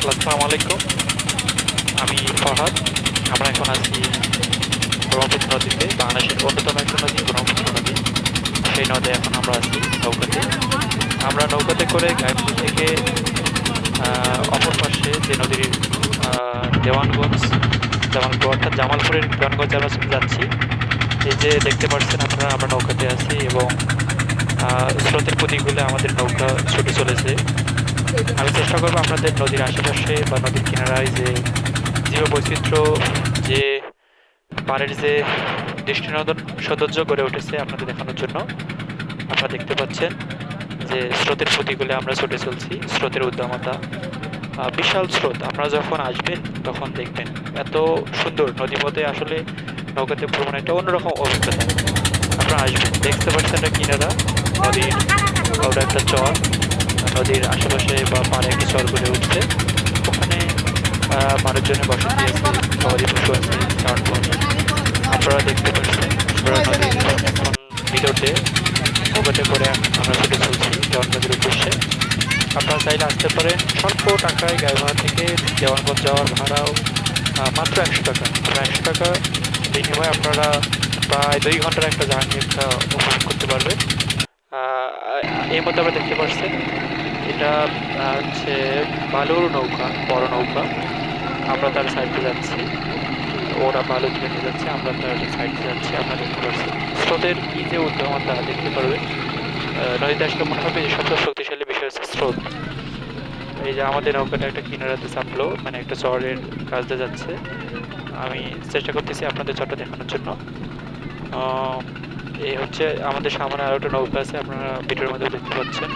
আসসালামু আলাইকুম। আমি ফরহাদ আমরা এখন আছি ব্রহ্মপুত্র নদীতে, বাংলাদেশের অন্যতম একটা নদী, ব্রহ্মপুত্র নদী। সেই নদে এখন আমরা আছি নৌকাতে। আমরা নৌকাতে করে গাইপুর থেকে অপর পাশে যে নদীর দেওয়ানগঞ্জ জামালপুর অর্থাৎ জামালপুরের দেওয়ানগঞ্জে আমরা যাচ্ছি। এই যে দেখতে পাচ্ছেন আপনারা, আমরা নৌকাতে আছি এবং স্রোতের প্রতিকূলে আমাদের নৌকা ছুটে চলেছে। আমি চেষ্টা করব আপনাদের নদীর আশেপাশে বা নদীর কিনারায় যে জীব বৈচিত্র্য যে পাড়ের যে দৃষ্টিনন্দন সৌন্দর্য গড়ে উঠেছে আপনাদের দেখানোর জন্য। আপনারা দেখতে পাচ্ছেন যে স্রোতের প্রতিকূলে আমরা ছুটে চলছি স্রোতের উদ্দামতা। আহ, বিশাল স্রোত। আপনারা যখন আসবেন তখন দেখবেন এত সুন্দর নদীপথে আসলে নৌকাতে ভ্রমণ একটা অন্যরকম অভিজ্ঞতা। আপনারা আসবেন দেখতে পাচ্ছেন একটা কিনারা নদীর একটা চর। নদীর আশেপাশে বা পাড়ে চর গড়ে উঠছে। ওখানে মানুষজনের বসতি আছে গবাদি পশু আছে চারণ আপনারা দেখতে পাচ্ছেন এখন ভিতরতে করে আমরা ছুটে চলছি দেওয়ানগঞ্জের উদ্দেশ্যে। আপনারা চাইলে আসতে পারেন, স্বল্প টাকায় গাড়ি ভাড়া থেকে দেওয়ানগঞ্জ যাওয়ার ভাড়াও মাত্র একশো টাকা। আপনারা একশো টাকা বিনিময়ে আপনারা প্রায় দুই ঘণ্টার একটা জার্নি একটা উপভোগ করতে পারবেন। এই মধ্যে আমরা দেখতে পাচ্ছেন এটা হচ্ছে বালুর নৌকা, বড় নৌকা। আমরা তার সাইডে যাচ্ছি। ওরা বালু তুলে নিয়ে যাচ্ছে, আমরা তার সাইডে যাচ্ছি। আমরা দেখতে পাচ্ছি, স্রোতের কি যে উদ্যমতা দেখতে পারবে। নদীতে আসলে মনে হবে যে সবচেয়ে শক্তিশালী বিষয় হচ্ছে স্রোত। এই যে আমাদের নৌকাটা একটা কিনারাতে চাপলো মানে একটা চরের কাজ দিয়ে যাচ্ছে। আমি চেষ্টা করতেছি আপনাদের চরটা দেখানোর জন্য। এই হচ্ছে আমাদের সামনে আরও একটা নৌকা আছে, আপনারা ভিডিওর মধ্যে দেখতে পাচ্ছেন।